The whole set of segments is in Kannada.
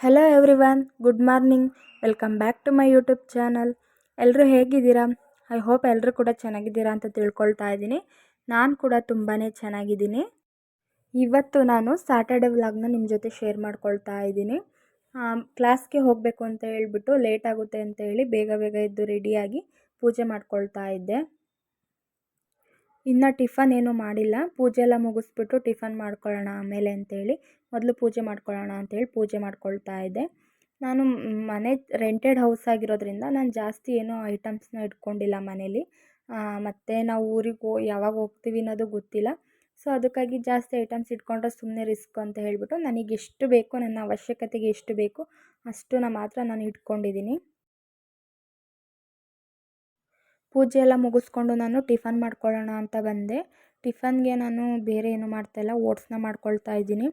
Hello everyone good morning welcome back to my YouTube channel ಎಲ್ಲರೂ ಹೇಗಿದ್ದೀರಾ? ಐ ಹೋಪ್ ಎಲ್ಲರೂ ಕೂಡ ಚೆನ್ನಾಗಿದ್ದೀರಾ ಅಂತ ತಿಳ್ಕೊಳ್ತಾ ಇದ್ದೀನಿ. ನಾನು ಕೂಡ ತುಂಬಾ ಚೆನ್ನಾಗಿದ್ದೀನಿ. ಇವತ್ತು ನಾನು ಸಾಟರ್ಡೆ ವ್ಲಾಗ್ನ ನಿಮ್ಮ ಜೊತೆ ಶೇರ್ ಮಾಡ್ಕೊಳ್ತಾ ಇದ್ದೀನಿ. ಕ್ಲಾಸ್ಗೆ ಹೋಗಬೇಕು ಅಂತ ಹೇಳ್ಬಿಟ್ಟು ಲೇಟ್ ಆಗುತ್ತೆ ಅಂತ ಹೇಳಿ ಬೇಗ ಬೇಗ ಇದ್ದು ರೆಡಿಯಾಗಿ ಪೂಜೆ ಮಾಡ್ಕೊಳ್ತಾ ಇದ್ದೆ. ಇನ್ನು ಟಿಫನ್ ಏನೂ ಮಾಡಿಲ್ಲ. ಪೂಜೆ ಎಲ್ಲ ಮುಗಿಸ್ಬಿಟ್ಟು ಟಿಫನ್ ಮಾಡ್ಕೊಳ್ಳೋಣ ಆಮೇಲೆ ಅಂತೇಳಿ, ಮೊದಲು ಪೂಜೆ ಮಾಡ್ಕೊಳ್ಳೋಣ ಅಂತೇಳಿ ಪೂಜೆ ಮಾಡ್ಕೊಳ್ತಾ ಇದ್ದೆ. ನಾನು ಮನೆ ರೆಂಟೆಡ್ ಹೌಸ್ ಆಗಿರೋದ್ರಿಂದ ನಾನು ಜಾಸ್ತಿ ಏನೂ ಐಟಮ್ಸ್ನ ಇಟ್ಕೊಂಡಿಲ್ಲ ಮನೇಲಿ. ಮತ್ತು ನಾವು ಊರಿಗೆ ಯಾವಾಗ ಹೋಗ್ತೀವಿ ಅನ್ನೋದು ಗೊತ್ತಿಲ್ಲ. ಸೊ ಅದಕ್ಕಾಗಿ ಜಾಸ್ತಿ ಐಟಮ್ಸ್ ಇಟ್ಕೊಂಡ್ರೆ ಸುಮ್ಮನೆ ರಿಸ್ಕ್ ಅಂತ ಹೇಳಿಬಿಟ್ಟು ನನಗೆ ಎಷ್ಟು ಬೇಕು, ನನ್ನ ಅವಶ್ಯಕತೆಗೆ ಎಷ್ಟು ಬೇಕು ಅಷ್ಟನ್ನ ಮಾತ್ರ ನಾನು ಇಟ್ಕೊಂಡಿದ್ದೀನಿ. ಪೂಜೆ ಎಲ್ಲ ಮುಗಿಸ್ಕೊಂಡು ನಾನು ಟಿಫನ್ ಮಾಡ್ಕೊಳ್ಳೋಣ ಅಂತ ಬಂದೆ. ಟಿಫನ್ಗೆ ನಾನು ಬೇರೆ ಏನು ಮಾಡ್ತಾಯಿಲ್ಲ ಓಟ್ಸ್ನ ಮಾಡ್ಕೊಳ್ತಾ ಇದ್ದೀನಿ.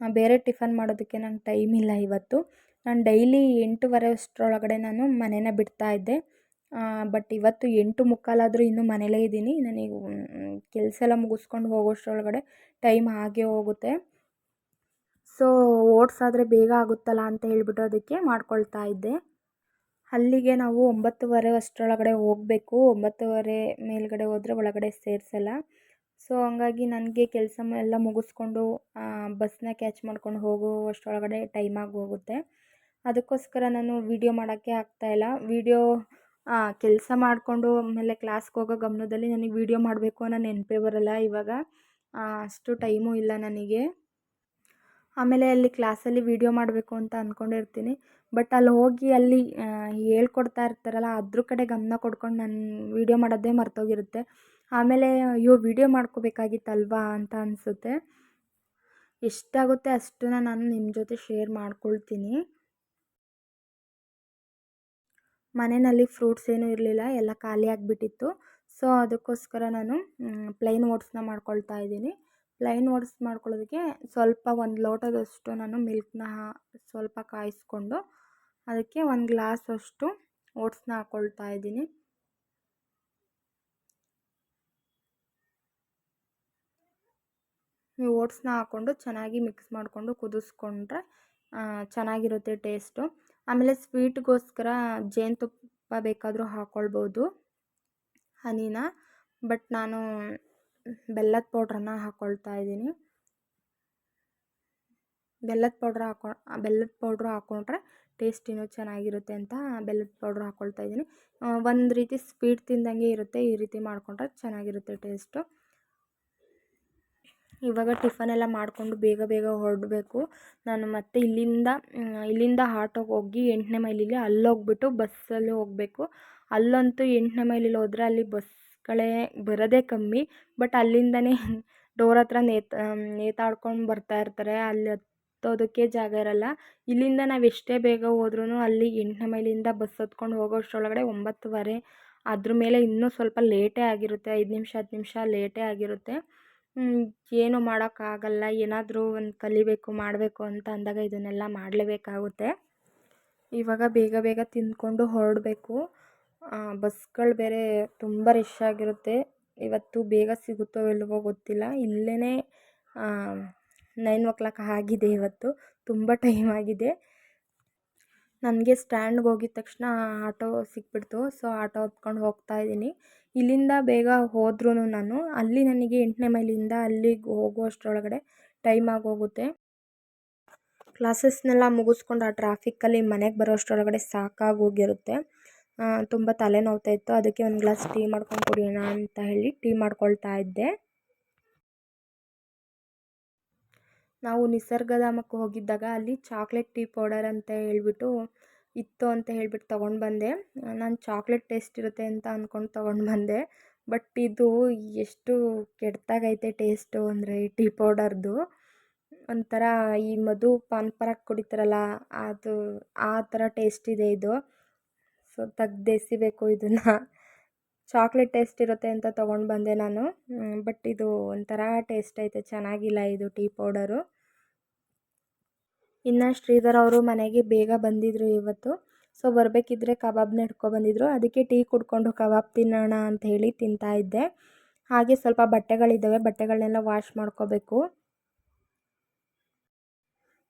ಬೇರೆ ಟಿಫನ್ ಮಾಡೋದಕ್ಕೆ ನಂಗೆ ಟೈಮ್ ಇಲ್ಲ ಇವತ್ತು. ನಾನು ಡೈಲಿ ಎಂಟೂವರೆ ಅಷ್ಟರೊಳಗಡೆ ನಾನು ಮನೇನ ಬಿಡ್ತಾ ಇದ್ದೆ. ಬಟ್ ಇವತ್ತು ಎಂಟು ಮುಕ್ಕಾಲಾದರೂ ಇನ್ನೂ ಮನೇಲೇ ಇದ್ದೀನಿ. ನನಗೆ ಕೆಲಸ ಎಲ್ಲ ಮುಗಿಸ್ಕೊಂಡು ಹೋಗೋಷ್ಟರೊಳಗಡೆ ಟೈಮ್ ಹಾಗೆ ಹೋಗುತ್ತೆ. ಸೊ, ಓಟ್ಸ್ ಆದರೆ ಬೇಗ ಆಗುತ್ತಲ್ಲ ಅಂತ ಹೇಳಿಬಿಟ್ಟು ಅದಕ್ಕೆ ಮಾಡ್ಕೊಳ್ತಾ ಇದ್ದೆ. ಅಲ್ಲಿಗೆ ನಾವು ಒಂಬತ್ತುವರೆ ಅಷ್ಟರೊಳಗಡೆ ಹೋಗಬೇಕು. ಒಂಬತ್ತುವರೆ ಮೇಲುಗಡೆ ಹೋದರೆ ಒಳಗಡೆ ಸೇರಿಸಲ್ಲ. ಸೊ ಹಂಗಾಗಿ ನನಗೆ ಕೆಲಸ ಎಲ್ಲ ಮುಗಿಸ್ಕೊಂಡು ಬಸ್ನ ಕ್ಯಾಚ್ ಮಾಡ್ಕೊಂಡು ಹೋಗುವಷ್ಟರೊಳಗಡೆ ಟೈಮ್ ಟೈಮಾಗಿ ಹೋಗುತ್ತೆ. ಅದಕ್ಕೋಸ್ಕರ ನಾನು ವೀಡಿಯೋ ಮಾಡೋಕ್ಕೆ ಆಗ್ತಾಯಿಲ್ಲ ವೀಡಿಯೋ ಕೆಲಸ ಮಾಡಿಕೊಂಡು ಆಮೇಲೆ ಕ್ಲಾಸ್ಗೆ ಹೋಗೋ ಗಮನದಲ್ಲಿ ನನಗೆ ವೀಡಿಯೋ ಮಾಡಬೇಕು ಅನ್ನೋ ನೆನಪೇ ಬರೋಲ್ಲ ಇವಾಗ. ಅಷ್ಟು ಟೈಮೂ ಇಲ್ಲ ನನಗೆ. ಆಮೇಲೆ ಅಲ್ಲಿ ಕ್ಲಾಸಲ್ಲಿ ವೀಡಿಯೋ ಮಾಡಬೇಕು ಅಂತ ಅಂದ್ಕೊಂಡಿರ್ತೀನಿ ಬಟ್ ಅಲ್ಲಿ ಹೋಗಿ ಅಲ್ಲಿ ಹೇಳ್ಕೊಡ್ತಾ ಇರ್ತಾರಲ್ಲ, ಅದ್ರ ಕಡೆ ಗಮನ ಕೊಡ್ಕೊಂಡು ನಾನು ವೀಡಿಯೋ ಮಾಡೋದೇ ಮರ್ತೋಗಿರುತ್ತೆ. ಆಮೇಲೆ ಅಯ್ಯೋ, ವೀಡಿಯೋ ಮಾಡ್ಕೋಬೇಕಾಗಿತ್ತಲ್ವಾ ಅಂತ ಅನಿಸುತ್ತೆ. ಎಷ್ಟಾಗುತ್ತೆ ಅಷ್ಟನ್ನ ನಾನು ನಿಮ್ಮ ಜೊತೆ ಶೇರ್ ಮಾಡ್ಕೊಳ್ತೀನಿ. ಮನೆಯಲ್ಲಿ ಫ್ರೂಟ್ಸ್ ಏನೂ ಇರಲಿಲ್ಲ, ಎಲ್ಲ ಖಾಲಿ ಆಗಿಬಿಟ್ಟಿತ್ತು. ಸೊ, ಅದಕ್ಕೋಸ್ಕರ ನಾನು ಪ್ಲೈನ್ ಓಟ್ಸ್ನ ಮಾಡ್ಕೊಳ್ತಾ ಇದ್ದೀನಿ. ಪ್ಲೈನ್ ಓಟ್ಸ್ ಮಾಡ್ಕೊಳ್ಳೋದಕ್ಕೆ ಸ್ವಲ್ಪ ಒಂದು ಲೋಟದಷ್ಟು ನಾನು ಮಿಲ್ಕ್ನ ಸ್ವಲ್ಪ ಕಾಯಿಸ್ಕೊಂಡು ಅದಕ್ಕೆ ಒಂದು ಗ್ಲಾಸ್ ಅಷ್ಟು ಓಟ್ಸ್ನ ಹಾಕ್ಕೊಳ್ತಾ ಇದ್ದೀನಿ. ನೀವು ಓಟ್ಸ್ನ ಹಾಕ್ಕೊಂಡು ಚೆನ್ನಾಗಿ ಮಿಕ್ಸ್ ಮಾಡಿಕೊಂಡು ಕುದಿಸ್ಕೊಂಡ್ರೆ ಚೆನ್ನಾಗಿರುತ್ತೆ ಟೇಸ್ಟು. ಆಮೇಲೆ ಸ್ವೀಟ್ಗೋಸ್ಕರ ಜೇನುತುಪ್ಪ ಬೇಕಾದರೂ ಹಾಕ್ಕೊಳ್ಬೋದು ಹನಿನ. ಬಟ್ ನಾನು ಬೆಲ್ಲದ ಪೌಡ್ರನ್ನು ಹಾಕ್ಕೊಳ್ತಾ ಇದ್ದೀನಿ. ಬೆಲ್ಲದ ಪೌಡ್ರ್ ಹಾಕೊ, ಬೆಲ್ಲದ ಪೌಡ್ರ್ ಹಾಕ್ಕೊಂಡ್ರೆ ಟೇಸ್ಟ್ ಇನ್ನೂ ಚೆನ್ನಾಗಿರುತ್ತೆ ಅಂತ ಬೆಲ್ಲದ ಪೌಡ್ರ್ ಹಾಕ್ಕೊಳ್ತಾ ಇದ್ದೀನಿ. ಒಂದು ರೀತಿ ಸ್ವೀಟ್ ತಿಂದಂಗೆ ಇರುತ್ತೆ, ಈ ರೀತಿ ಮಾಡಿಕೊಂಡ್ರೆ ಚೆನ್ನಾಗಿರುತ್ತೆ ಟೇಸ್ಟು. ಇವಾಗ ಟಿಫನ್ ಎಲ್ಲ ಮಾಡಿಕೊಂಡು ಬೇಗ ಬೇಗ ಹೊರಡಬೇಕು. ನಾನು ಮತ್ತೆ ಇಲ್ಲಿಂದ ಇಲ್ಲಿಂದ ಆಟೋಗೆ ಹೋಗಿ ಎಂಟನೇ ಮೈಲಿಗೆ ಅಲ್ಲೋಗ್ಬಿಟ್ಟು ಬಸ್ಸಲ್ಲಿ ಹೋಗಬೇಕು. ಅಲ್ಲಂತೂ ಎಂಟನೇ ಮೈಲಿಲಿ ಹೋದರೆ ಅಲ್ಲಿ ಬಸ್ಗಳೇ ಬರೋದೇ ಕಮ್ಮಿ, ಬಟ್ ಅಲ್ಲಿಂದಲೇ ಡೋರ್ ಹತ್ರ ನೇತು ನೇತಾಡ್ಕೊಂಡು ಬರ್ತಾ ಇರ್ತಾರೆ. ಅಲ್ಲಿ ಹತ್ತೋದಕ್ಕೆ ಜಾಗ ಇರಲ್ಲ. ಇಲ್ಲಿಂದ ನಾವು ಎಷ್ಟೇ ಬೇಗ ಹೋದ್ರೂ ಅಲ್ಲಿ ಎಂಟನೇ ಮೈಲಿಂದ ಬಸ್ ಹತ್ಕೊಂಡು ಹೋಗೋಷ್ಟರೊಳಗಡೆ ಒಂಬತ್ತುವರೆ. ಅದ್ರ ಮೇಲೆ ಇನ್ನೂ ಸ್ವಲ್ಪ ಲೇಟೇ ಆಗಿರುತ್ತೆ. ಐದು ನಿಮಿಷ, ಹತ್ತು ನಿಮಿಷ ಲೇಟೇ ಆಗಿರುತ್ತೆ. ಏನು ಮಾಡೋಕ್ಕಾಗಲ್ಲ ಏನಾದರೂ ಒಂದು ಕಲಿಬೇಕು, ಮಾಡಬೇಕು ಅಂತ ಅಂದಾಗ ಇದನ್ನೆಲ್ಲ ಮಾಡಲೇಬೇಕಾಗುತ್ತೆ. ಇವಾಗ ಬೇಗ ಬೇಗ ತಿಂದ್ಕೊಂಡು ಹೊರಡಬೇಕು. ಬಸ್ಗಳು ಬೇರೆ ತುಂಬ ರಶ್ ಆಗಿರುತ್ತೆ. ಇವತ್ತು ಬೇಗ ಸಿಗುತ್ತೋ ಇಲ್ಲವೋ ಗೊತ್ತಿಲ್ಲ. ಇಲ್ಲೇ ನೈನ್ ಓ ಕ್ಲಾಕ್ ಆಗಿದೆ ಇವತ್ತು. ತುಂಬ ಟೈಮ್ ಆಗಿದೆ. ನನಗೆ ಸ್ಟ್ಯಾಂಡ್ಗೆ ಹೋಗಿದ ತಕ್ಷಣ ಆಟೋ ಸಿಕ್ಬಿಡ್ತು. ಸೊ, ಆಟೋ ಹತ್ಕೊಂಡು ಹೋಗ್ತಾ ಇದ್ದೀನಿ. ಇಲ್ಲಿಂದ ಬೇಗ ಹೋದ್ರೂ ನಾನು. ಅಲ್ಲಿ ನನಗೆ ಎಂಟನೇ ಮೈಲಿಂದ ಅಲ್ಲಿಗೆ ಹೋಗುವಷ್ಟರೊಳಗಡೆ ಟೈಮ್ ಆಗೋಗುತ್ತೆ. ಕ್ಲಾಸಸ್ನೆಲ್ಲ ಮುಗಿಸ್ಕೊಂಡು ಆ ಟ್ರಾಫಿಕ್ಕಲ್ಲಿ ಮನೆಗೆ ಬರೋಷ್ಟರೊಳಗಡೆ ಸಾಕಾಗೋಗಿರುತ್ತೆ ತುಂಬ ತಲೆ ನೋವ್ತಾ ಇತ್ತು ಅದಕ್ಕೆ ಒಂದು ಗ್ಲಾಸ್ ಟೀ ಮಾಡ್ಕೊಂಡು ಕುಡಿಯೋಣ ಅಂತ ಹೇಳಿ ಟೀ ಮಾಡ್ಕೊಳ್ತಾ ಇದ್ದೆ. ನಾವು ನಿಸರ್ಗಧಾಮಕ್ಕೆ ಹೋಗಿದ್ದಾಗ ಅಲ್ಲಿ ಚಾಕ್ಲೇಟ್ ಟೀ ಪೌಡರ್ ಅಂತ ಹೇಳ್ಬಿಟ್ಟು ಇತ್ತು ಅಂತ ಹೇಳ್ಬಿಟ್ಟು ತೊಗೊಂಡು ಬಂದೆ. ನಾನು ಚಾಕ್ಲೇಟ್ ಟೇಸ್ಟ್ ಇರುತ್ತೆ ಅಂತ ಅಂದ್ಕೊಂಡು ತೊಗೊಂಡು ಬಂದೆ. ಬಟ್ ಇದು ಎಷ್ಟು ಕೆಟ್ಟದಾಗೈತೆ ಟೇಸ್ಟು ಅಂದರೆ ಟೀ ಪೌಡರ್ದು ಒಂಥರ ಈ ಮಧು ಪಾನ್ ಪರಾಗ್ ಕುಡಿತಾರಲ್ಲ, ಅದು ಆ ಥರ ಟೇಸ್ಟ್ ಇದೆ ಇದು. ಸೊ ತೆಗ್ದು ಎಸಿಬೇಕು ಇದನ್ನು. ಚಾಕ್ಲೇಟ್ ಟೇಸ್ಟ್ ಇರುತ್ತೆ ಅಂತ ತೊಗೊಂಡು ಬಂದೆ ನಾನು. ಬಟ್ ಇದು ಒಂಥರ ಟೇಸ್ಟ್ ಐತೆ, ಚೆನ್ನಾಗಿಲ್ಲ ಇದು ಟೀ ಪೌಡರು. ಇನ್ನು ಶ್ರೀಧರ್ ಅವರು ಮನೆಗೆ ಬೇಗ ಬಂದಿದ್ರು ಇವತ್ತು. ಸೊ ಬರಬೇಕಿದ್ರೆ ಕಬಾಬ್ ಕಬಾಬ್ನ ಬಂದಿದ್ರು. ಅದಕ್ಕೆ ಟೀ ಕುಡ್ಕೊಂಡು ಕಬಾಬ್ ತಿನ್ನೋಣ ಅಂತ ಹೇಳಿ ತಿಂತಾ ಇದ್ದೆ. ಹಾಗೆ ಸ್ವಲ್ಪ ಬಟ್ಟೆಗಳಿದ್ದಾವೆ ಬಟ್ಟೆಗಳನ್ನೆಲ್ಲ ವಾಶ್ ಮಾಡ್ಕೋಬೇಕು.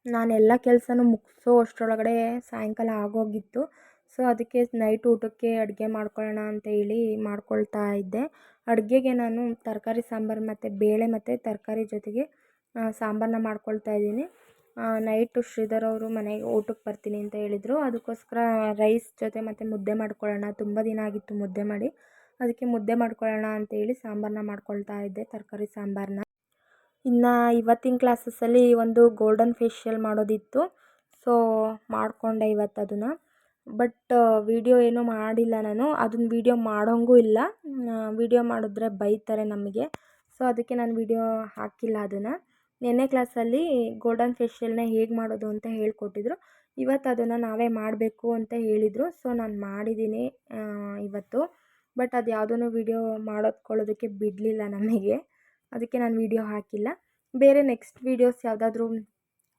ನಾನೆಲ್ಲ ಕೆಲಸನೂ ಮುಗಿಸೋ ಅಷ್ಟರೊಳಗಡೆ ಸಾಯಂಕಾಲ ಆಗೋಗಿತ್ತು. ಸೊ ಅದಕ್ಕೆ ನೈಟ್ ಊಟಕ್ಕೆ ಅಡುಗೆ ಮಾಡ್ಕೊಳ್ಳೋಣ ಅಂತ ಹೇಳಿ ಮಾಡ್ಕೊಳ್ತಾ ಇದ್ದೆ. ಅಡುಗೆಗೆ ನಾನು ತರಕಾರಿ ಸಾಂಬಾರು ಮತ್ತು ಬೇಳೆ ಮತ್ತು ತರಕಾರಿ ಜೊತೆಗೆ ಸಾಂಬಾರನ್ನ ಮಾಡ್ಕೊಳ್ತಾ ಇದ್ದೀನಿ. ನೈಟು ಶ್ರೀಧರ್ ಅವರು ಮನೆಗೆ ಊಟಕ್ಕೆ ಬರ್ತೀನಿ ಅಂತ ಹೇಳಿದರು. ಅದಕ್ಕೋಸ್ಕರ ರೈಸ್ ಜೊತೆ ಮತ್ತು ಮುದ್ದೆ ಮಾಡ್ಕೊಳ್ಳೋಣ. ತುಂಬ ದಿನ ಆಗಿತ್ತು ಮುದ್ದೆ ಮಾಡಿ. ಅದಕ್ಕೆ ಮುದ್ದೆ ಮಾಡ್ಕೊಳ್ಳೋಣ ಅಂತೇಳಿ ಸಾಂಬಾರನ್ನ ಮಾಡ್ಕೊಳ್ತಾ ಇದ್ದೆ, ತರಕಾರಿ ಸಾಂಬಾರನ್ನ. ಇನ್ನು ಇವತ್ತಿನ ಕ್ಲಾಸಸ್ಸಲ್ಲಿ ಒಂದು ಗೋಲ್ಡನ್ ಫೇಶಿಯಲ್ ಮಾಡೋದಿತ್ತು. ಸೊ ಮಾಡಿಕೊಂಡೆ ಇವತ್ತು ಅದನ್ನು. ಬಟ್ ವೀಡಿಯೋ ಏನೂ ಮಾಡಿಲ್ಲ ನಾನು. ಅದನ್ನ ವೀಡಿಯೋ ಮಾಡೋಂಗೂ ಇಲ್ಲ. ವೀಡಿಯೋ ಮಾಡಿದ್ರೆ ಬೈತಾರೆ ನಮಗೆ. ಸೊ, ಅದಕ್ಕೆ ನಾನು ವೀಡಿಯೋ ಹಾಕಿಲ್ಲ ಅದನ್ನು. ನಿನ್ನೆ ಕ್ಲಾಸಲ್ಲಿ ಗೋಲ್ಡನ್ ಫೇಶಿಯಲ್ನ ಹೇಗೆ ಮಾಡೋದು ಅಂತ ಹೇಳ್ಕೊಟ್ಟಿದ್ರು. ಇವತ್ತು ಅದನ್ನು ನಾವೇ ಮಾಡಬೇಕು ಅಂತ ಹೇಳಿದರು. ಸೊ, ನಾನು ಮಾಡಿದ್ದೀನಿ ಇವತ್ತು. ಬಟ್, ಅದು ಯಾವುದೂ ವೀಡಿಯೋ ಮಾಡೋದ್ಕೊಳ್ಳೋದಕ್ಕೆ ಬಿಡಲಿಲ್ಲ ನಮಗೆ. ಅದಕ್ಕೆ ನಾನು ವೀಡಿಯೋ ಹಾಕಿಲ್ಲ. ಬೇರೆ ನೆಕ್ಸ್ಟ್ ವೀಡಿಯೋಸ್ ಯಾವುದಾದ್ರೂ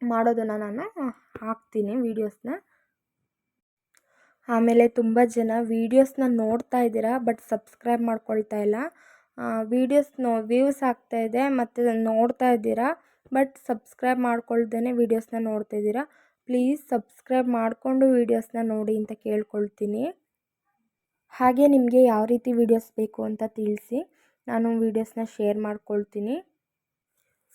ಮಾಡೋದನ್ನು ನಾನು ಹಾಕ್ತೀನಿ ವೀಡಿಯೋಸ್ನ. ಆಮೇಲೆ ತುಂಬ ಜನ ವೀಡಿಯೋಸ್ನ ನೋಡ್ತಾ ಇದ್ದೀರಾ ಬಟ್ ಸಬ್ಸ್ಕ್ರೈಬ್ ಮಾಡ್ಕೊಳ್ತಾ ಇಲ್ಲ. ವೀಡಿಯೋಸ್ ನೋ ವ್ಯೂಸ್ ಇದೆ, ಮತ್ತು ನೋಡ್ತಾ ಇದ್ದೀರ ಬಟ್ ಸಬ್ಸ್ಕ್ರೈಬ್ ಮಾಡ್ಕೊಳ್ದೇ ವೀಡಿಯೋಸ್ನ ನೋಡ್ತಾ ಇದ್ದೀರಾ ಪ್ಲೀಸ್ ಸಬ್ಸ್ಕ್ರೈಬ್ ಮಾಡಿಕೊಂಡು ವೀಡಿಯೋಸ್ನ ನೋಡಿ ಅಂತ ಕೇಳ್ಕೊಳ್ತೀನಿ. ಹಾಗೆ ನಿಮಗೆ ಯಾವ ರೀತಿ ವೀಡಿಯೋಸ್ ಬೇಕು ಅಂತ ತಿಳಿಸಿ, ನಾನು ವೀಡಿಯೋಸ್ನ ಶೇರ್ ಮಾಡ್ಕೊಳ್ತೀನಿ.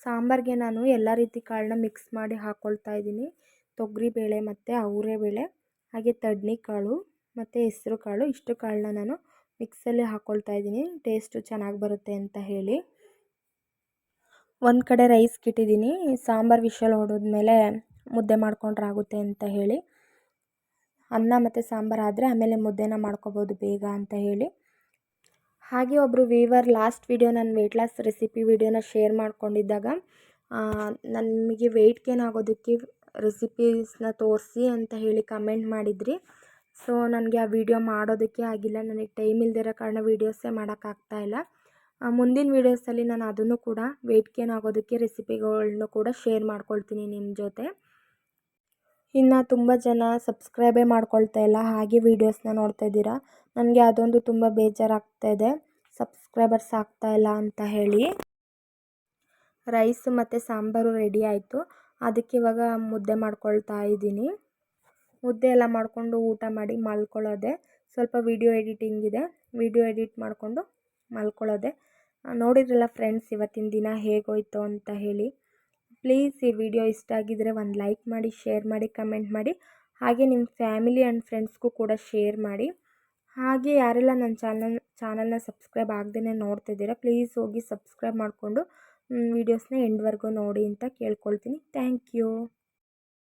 ಸಾಂಬಾರಿಗೆ ನಾನು ಎಲ್ಲ ರೀತಿ ಕಾಳನ್ನ ಮಿಕ್ಸ್ ಮಾಡಿ ಹಾಕ್ಕೊಳ್ತಾ ಇದ್ದೀನಿ. ತೊಗರಿಬೇಳೆ ಮತ್ತು ಅವರೆಬೇಳೆ ಹಾಗೆ ತಡ್ನಿ ಕಾಳು ಮತ್ತು ಹೆಸ್ರು ಕಾಳು, ಇಷ್ಟು ಕಾಳನ್ನ ನಾನು ಮಿಕ್ಸಲ್ಲಿ ಹಾಕ್ಕೊಳ್ತಾ ಇದ್ದೀನಿ. ಟೇಸ್ಟು ಚೆನ್ನಾಗಿ ಬರುತ್ತೆ ಅಂತ ಹೇಳಿ. ಒಂದು ಕಡೆ ರೈಸ್ಗೆ ಇಟ್ಟಿದ್ದೀನಿ ಸಾಂಬಾರು ವಿಷಲ್ ಹೊಡೆದ್ಮೇಲೆ ಮುದ್ದೆ ಮಾಡ್ಕೊಂಡ್ರೆ ಆಗುತ್ತೆ ಅಂತ ಹೇಳಿ. ಅನ್ನ ಮತ್ತು ಸಾಂಬಾರು ಆದರೆ ಆಮೇಲೆ ಮುದ್ದೆನ ಮಾಡ್ಕೋಬೋದು ಬೇಗ ಅಂತ ಹೇಳಿ. ಹಾಗೆ ಒಬ್ಬರು ವೀವರ್ ಲಾಸ್ಟ್ ವೀಡಿಯೋ ನಾನು ವೆಯ್ಟ್ ಲಾಸ್ ರೆಸಿಪಿ ವೀಡಿಯೋನ ಶೇರ್ ಮಾಡ್ಕೊಂಡಿದ್ದಾಗ ನನಗೆ ವೆಯ್ಟ್ ಗೇನ್ ಆಗೋದಕ್ಕೆ ರೆಸಿಪೀಸ್ನ ತೋರಿಸಿ ಅಂತ ಹೇಳಿ ಕಮೆಂಟ್ ಮಾಡಿದ್ರಿ. ಸೊ, ನನಗೆ ಆ ವಿಡಿಯೋ ಮಾಡೋದಕ್ಕೆ ಆಗಿಲ್ಲ. ನನಗೆ ಟೈಮ್ ಇಲ್ಲದಿರೋ ಕಾರಣ ವೀಡಿಯೋಸೇ ಮಾಡೋಕ್ಕಾಗ್ತಾಯಿಲ್ಲ ಮುಂದಿನ ವೀಡಿಯೋಸಲ್ಲಿ ನಾನು ಅದನ್ನು ಕೂಡ ವೆಯ್ಟ್ ಗೇನ್ ಆಗೋದಕ್ಕೆ ರೆಸಿಪಿಗಳನ್ನು ಕೂಡ ಶೇರ್ ಮಾಡ್ಕೊಳ್ತೀನಿ ನಿಮ್ಮ ಜೊತೆ. ಇನ್ನು ತುಂಬ ಜನ ಸಬ್ಸ್ಕ್ರೈಬೇ ಮಾಡ್ಕೊಳ್ತಾ ಇಲ್ಲ, ಹಾಗೆ ವೀಡಿಯೋಸ್ನ ನೋಡ್ತಾ ಇದ್ದೀರಾ. ನನಗೆ ಅದೊಂದು ತುಂಬ ಬೇಜಾರಾಗ್ತಾ ಇದೆ. ಸಬ್ಸ್ಕ್ರೈಬರ್ಸ್ ಆಗ್ತಾಯಿಲ್ಲ ಅಂತ ಹೇಳಿ. ರೈಸ್ ಮತ್ತು ಸಾಂಬಾರು ರೆಡಿ ಆಯಿತು. ಅದಕ್ಕೆ ಇವಾಗ ಮುದ್ದೆ ಮಾಡ್ಕೊಳ್ತಾ ಇದ್ದೀನಿ. ಮುದ್ದೆ ಎಲ್ಲ ಮಾಡಿಕೊಂಡು ಊಟ ಮಾಡಿ ಮಲ್ಕೊಳ್ಳೋದೆ. ಸ್ವಲ್ಪ ವೀಡಿಯೋ ಎಡಿಟಿಂಗ್ ಇದೆ. ವೀಡಿಯೋ ಎಡಿಟ್ ಮಾಡಿಕೊಂಡು ಮಲ್ಕೊಳ್ಳೋದೆ. ನೋಡಿದ್ರಲ್ಲ ಫ್ರೆಂಡ್ಸ್, ಇವತ್ತಿನ ದಿನ ಹೇಗೋಯ್ತು ಅಂತ ಹೇಳಿ. ಪ್ಲೀಸ್ ಈ ವಿಡಿಯೋ ಇಷ್ಟ ಆಗಿದ್ದರೆ ಒಂದು ಲೈಕ್ ಮಾಡಿ, ಶೇರ್ ಮಾಡಿ, ಕಮೆಂಟ್ ಮಾಡಿ. ಹಾಗೆ ನಿಮ್ಮ ಫ್ಯಾಮಿಲಿ ಆ್ಯಂಡ್ ಫ್ರೆಂಡ್ಸ್ಗೂ ಕೂಡ ಶೇರ್ ಮಾಡಿ. ಹಾಗೆ ಯಾರೆಲ್ಲ ನನ್ನ ಚಾನಲ್, ಚಾನಲ್ನ ಸಬ್ಸ್ಕ್ರೈಬ್ ಆಗದೇ ನೋಡ್ತಿದ್ದೀರಾ ಪ್ಲೀಸ್ ಹೋಗಿ ಸಬ್ಸ್ಕ್ರೈಬ್ ಮಾಡಿಕೊಂಡು ವೀಡಿಯೋಸ್ನ ಎಂಡ್ವರೆಗೂ ನೋಡಿ ಅಂತ ಕೇಳ್ಕೊಳ್ತೀನಿ. Thank you